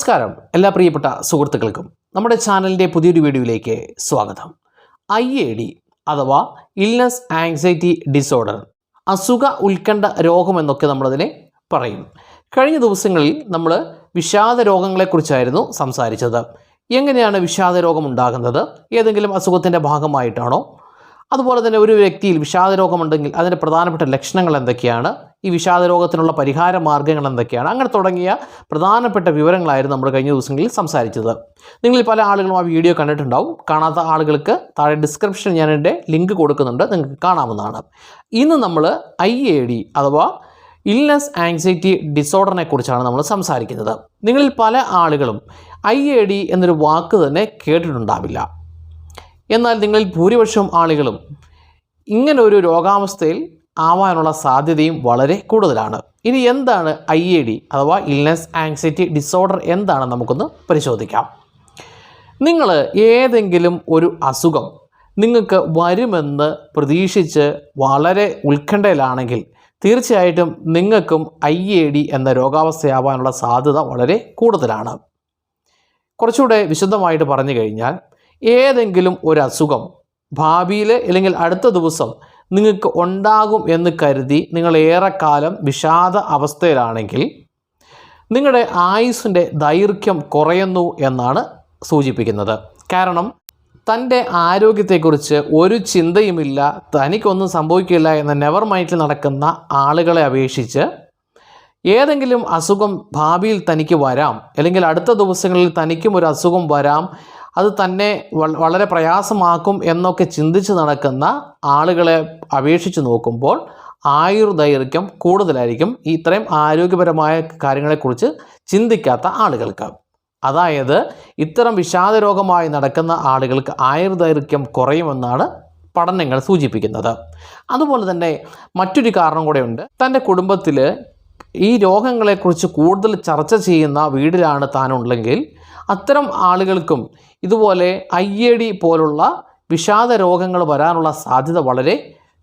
നമസ്കാരം എല്ലാ പ്രിയപ്പെട്ട സുഹൃത്തുക്കൾക്കും. നമ്മുടെ ചാനലിന്റെ പുതിയൊരു വീഡിയോയിലേക്ക് സ്വാഗതം. ഐ എ ഡി അഥവാ ഇൽനസ് ആങ്സൈറ്റി ഡിസോർഡർ അസുഖ ഉത്കണ്ഠ രോഗം എന്നൊക്കെ നമ്മളതിനെ പറയും. കഴിഞ്ഞ ദിവസങ്ങളിൽ നമ്മൾ വിഷാദ രോഗങ്ങളെക്കുറിച്ചായിരുന്നു സംസാരിച്ചത്. എങ്ങനെയാണ് വിഷാദ രോഗം ഉണ്ടാകുന്നത്? ഏതെങ്കിലും അസുഖത്തിന്റെ ഭാഗമായിട്ടാണോ? അതുപോലെ തന്നെ ഒരു വ്യക്തിയിൽ വിഷാദ രോഗമുണ്ടെങ്കിൽ അതിന്റെ പ്രധാനപ്പെട്ട ലക്ഷണങ്ങൾ എന്തൊക്കെയാണ്? ഈ വിഷാദ രോഗത്തിനുള്ള പരിഹാര മാർഗങ്ങൾ എന്തൊക്കെയാണ്? അങ്ങനെ തുടങ്ങിയ പ്രധാനപ്പെട്ട വിവരങ്ങളായിരുന്നു നമ്മൾ കഴിഞ്ഞ ദിവസങ്ങളിൽ സംസാരിച്ചത്. നിങ്ങളിൽ പല ആളുകളും ആ വീഡിയോ കണ്ടിട്ടുണ്ടാവും. കാണാത്ത ആളുകൾക്ക് താഴെ ഡിസ്ക്രിപ്ഷൻ ഞാൻ എന്റെ ലിങ്ക് കൊടുക്കുന്നുണ്ട്. നിങ്ങൾക്ക് കാണാവുന്നതാണ്. ഇന്ന് നമ്മൾ ഐ എ ഡി അഥവാ ഇൽനെസ് ആങ്സൈറ്റി ഡിസോർഡറിനെ കുറിച്ചാണ് നമ്മൾ സംസാരിക്കുന്നത്. നിങ്ങളിൽ പല ആളുകളും ഐ എ ഡി എന്നൊരു വാക്ക് തന്നെ കേട്ടിട്ടുണ്ടാവില്ല. എന്നാൽ നിങ്ങളിൽ ഭൂരിപക്ഷം ആളുകളും ഇങ്ങനെ ഒരു രോഗാവസ്ഥയിൽ ആവാനുള്ള സാധ്യതയും വളരെ കൂടുതലാണ്. ഇനി എന്താണ് ഐ എ ഡി അഥവാ ഇൽനെസ് ആങ്സൈറ്റി ഡിസോർഡർ എന്താണെന്ന് നമുക്കൊന്ന് പരിശോധിക്കാം. നിങ്ങൾ ഏതെങ്കിലും ഒരു അസുഖം നിങ്ങൾക്ക് വരുമെന്ന് പ്രതീക്ഷിച്ച് വളരെ ഉത്കണ്ഠയിലാണെങ്കിൽ തീർച്ചയായിട്ടും നിങ്ങൾക്കും ഐ എ ഡി എന്ന രോഗാവസ്ഥയാവാനുള്ള സാധ്യത വളരെ കൂടുതലാണ്. കുറച്ചുകൂടെ വിശദമായിട്ട് പറഞ്ഞു കഴിഞ്ഞാൽ ഏതെങ്കിലും ഒരു അസുഖം ഭാവിയിൽ അല്ലെങ്കിൽ അടുത്ത ദിവസം നിങ്ങൾക്ക് ഉണ്ടാകും എന്ന് കരുതി നിങ്ങൾ ഏറെക്കാലം വിഷാദ അവസ്ഥയിലാണെങ്കിൽ നിങ്ങളുടെ ആയുസ്സിന്റെ ദൈർഘ്യം കുറയുന്നു എന്നാണ് സൂചിപ്പിക്കുന്നത്. കാരണം തന്റെ ആരോഗ്യത്തെക്കുറിച്ച് ഒരു ചിന്തയുമില്ല തനിക്കൊന്നും സംഭവിക്കില്ല എന്ന നെവർ മൈൻഡിൽ നടക്കുന്ന ആളുകളെ അപേക്ഷിച്ച് ഏതെങ്കിലും അസുഖം ഭാവിയിൽ തനിക്ക് വരാം അല്ലെങ്കിൽ അടുത്ത ദിവസങ്ങളിൽ തനിക്കും ഒരു അസുഖം വരാം അത് തന്നെ വളരെ പ്രയാസമാക്കും എന്നൊക്കെ ചിന്തിച്ച് നടക്കുന്ന ആളുകളെ അപേക്ഷിച്ച് നോക്കുമ്പോൾ ആയുർദൈർഘ്യം കൂടുതലായിരിക്കും. ഇത്രയും ആരോഗ്യപരമായ കാര്യങ്ങളെക്കുറിച്ച് ചിന്തിക്കാത്ത ആളുകൾക്ക്. അതായത് ഇത്തരം വിഷാദരോഗമായി നടക്കുന്ന ആളുകൾക്ക് ആയുർദൈർഘ്യം കുറയുമെന്നാണ് പഠനങ്ങൾ സൂചിപ്പിക്കുന്നത്. അതുപോലെ തന്നെ മറ്റൊരു കാരണം കൂടെയുണ്ട് തന്റെ കുടുംബത്തിൽ ഈ രോഗങ്ങളെക്കുറിച്ച് കൂടുതൽ ചർച്ച ചെയ്യുന്ന വീടിലാണ് താനുള്ളെങ്കിൽ അത്തരം ആളുകൾക്കും ഇതുപോലെ ഐ എ ഡി പോലുള്ള വിഷാദ രോഗങ്ങൾ വരാനുള്ള സാധ്യത വളരെ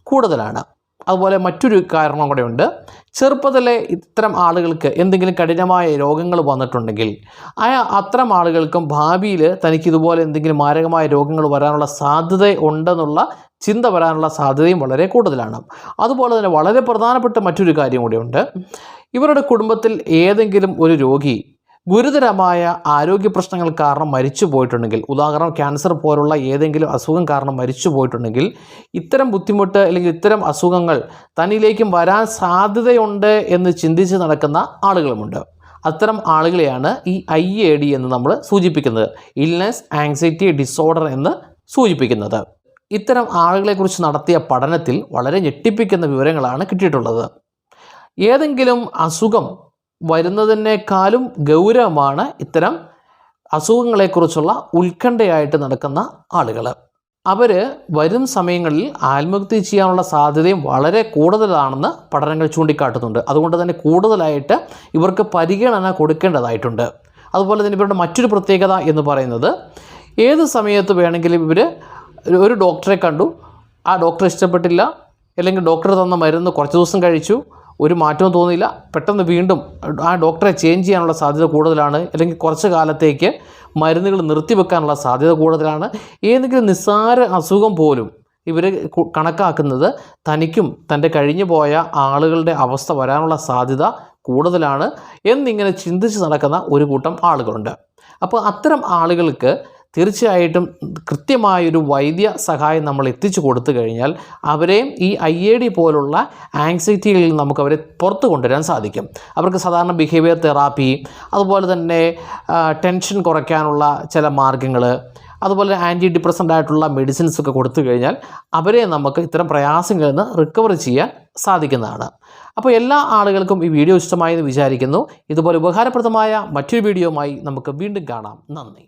കൂടുതലാണ്. അതുപോലെ മറ്റൊരു കാരണം കൂടെയുണ്ട് ചെറുപ്പത്തിലെ ഇത്തരം ആളുകൾക്ക് എന്തെങ്കിലും കഠിനമായ രോഗങ്ങൾ വന്നിട്ടുണ്ടെങ്കിൽ ആ അത്തരം ആളുകൾക്കും ഭാവിയിൽ തനിക്ക് ഇതുപോലെ എന്തെങ്കിലും മാരകമായ രോഗങ്ങൾ വരാനുള്ള സാധ്യത ഉണ്ടെന്നുള്ള ചിന്ത വരാനുള്ള സാധ്യതയും വളരെ കൂടുതലാണ്. അതുപോലെ തന്നെ വളരെ പ്രധാനപ്പെട്ട മറ്റൊരു കാര്യം കൂടിയുണ്ട് ഇവരുടെ കുടുംബത്തിൽ ഏതെങ്കിലും ഒരു രോഗി ഗുരുതരമായ ആരോഗ്യ പ്രശ്നങ്ങൾ കാരണം മരിച്ചു പോയിട്ടുണ്ടെങ്കിൽ ഉദാഹരണം ക്യാൻസർ പോലുള്ള ഏതെങ്കിലും അസുഖം കാരണം മരിച്ചു പോയിട്ടുണ്ടെങ്കിൽ ഇത്തരം ബുദ്ധിമുട്ട് അല്ലെങ്കിൽ ഇത്തരം അസുഖങ്ങൾ തന്നിലേക്കും വരാൻ സാധ്യതയുണ്ട് എന്ന് ചിന്തിച്ച് നടക്കുന്ന ആളുകളുമുണ്ട്. അത്തരം ആളുകളെയാണ് ഈ ഐ എ ഡി എന്ന് നമ്മൾ സൂചിപ്പിക്കുന്നത് ഇൽനെസ് ആങ്സൈറ്റി ഡിസോർഡർ എന്ന് സൂചിപ്പിക്കുന്നത്. ഇത്തരം ആളുകളെക്കുറിച്ച് നടത്തിയ പഠനത്തിൽ വളരെ ഞെട്ടിപ്പിക്കുന്ന വിവരങ്ങളാണ് കിട്ടിയിട്ടുള്ളത്. ഏതെങ്കിലും അസുഖം വരുന്നതിനേക്കാളും ഗൗരവമാണ് ഇത്തരം അസുഖങ്ങളെക്കുറിച്ചുള്ള ഉത്കണ്ഠയായിട്ട് നടക്കുന്ന ആളുകൾ അവർ വരും സമയങ്ങളിൽ ആത്മഹത്യ ചെയ്യാനുള്ള സാധ്യതയും വളരെ കൂടുതലാണെന്ന് പഠനങ്ങൾ ചൂണ്ടിക്കാട്ടുന്നുണ്ട്. അതുകൊണ്ട് തന്നെ കൂടുതലായിട്ട് ഇവർക്ക് പരിഗണന കൊടുക്കേണ്ടതായിട്ടുണ്ട്. അതുപോലെ തന്നെ ഇവരുടെ മറ്റൊരു പ്രത്യേകത എന്ന് പറയുന്നത് ഏത് സമയത്ത് വേണമെങ്കിലും ഇവർ ഒരു ഡോക്ടറെ കണ്ടു. ആ ഡോക്ടറെ ഇഷ്ടപ്പെട്ടില്ല. അല്ലെങ്കിൽ ഡോക്ടർ തന്ന മരുന്ന് കുറച്ച് ദിവസം കഴിച്ചു. ഒരു മാറ്റവും തോന്നിയില്ല. പെട്ടെന്ന് വീണ്ടും ആ ഡോക്ടറെ ചേഞ്ച് ചെയ്യാനുള്ള സാധ്യത കൂടുതലാണ്. അല്ലെങ്കിൽ കുറച്ച് കാലത്തേക്ക് മരുന്നുകൾ നിർത്തിവെക്കാനുള്ള സാധ്യത കൂടുതലാണ്. ഏതെങ്കിലും നിസ്സാര അസുഖം പോലും ഇവർ കണക്കാക്കുന്നത് തനിക്കും തന്റെ കഴിഞ്ഞു പോയ ആളുകളുടെ അവസ്ഥ വരാനുള്ള സാധ്യത കൂടുതലാണ് എന്നിങ്ങനെ ചിന്തിച്ച് നടക്കുന്ന ഒരു കൂട്ടം ആളുകളുണ്ട്. അപ്പോൾ അത്തരം ആളുകൾക്ക് തീർച്ചയായിട്ടും കൃത്യമായൊരു വൈദ്യ സഹായം നമ്മൾ എത്തിച്ചു കൊടുത്തു കഴിഞ്ഞാൽ അവരെയും ഈ ഐ എ ഡി പോലുള്ള ആങ്സൈറ്റികളിൽ നിന്ന് നമുക്ക് അവരെ പുറത്ത് കൊണ്ടുവരാൻ സാധിക്കും. അവർക്ക് സാധാരണ ബിഹേവിയർ തെറാപ്പി അതുപോലെ തന്നെ ടെൻഷൻ കുറയ്ക്കാനുള്ള ചില മാർഗങ്ങൾ അതുപോലെ ആന്റി ഡിപ്രസന്റ് ആയിട്ടുള്ള മെഡിസിൻസ് ഒക്കെ കൊടുത്തു കഴിഞ്ഞാൽ അവരെ നമുക്ക് ഇത്തരം പ്രയാസങ്ങളിൽ നിന്ന് റിക്കവർ ചെയ്യാൻ സാധിക്കുന്നതാണ്. അപ്പോൾ എല്ലാ ആളുകൾക്കും ഈ വീഡിയോ ഇഷ്ടമായി എന്ന് വിചാരിക്കുന്നു. ഇതുപോലെ ഉപകാരപ്രദമായ മറ്റൊരു വീഡിയോയുമായി നമുക്ക് വീണ്ടും കാണാം. നന്ദി.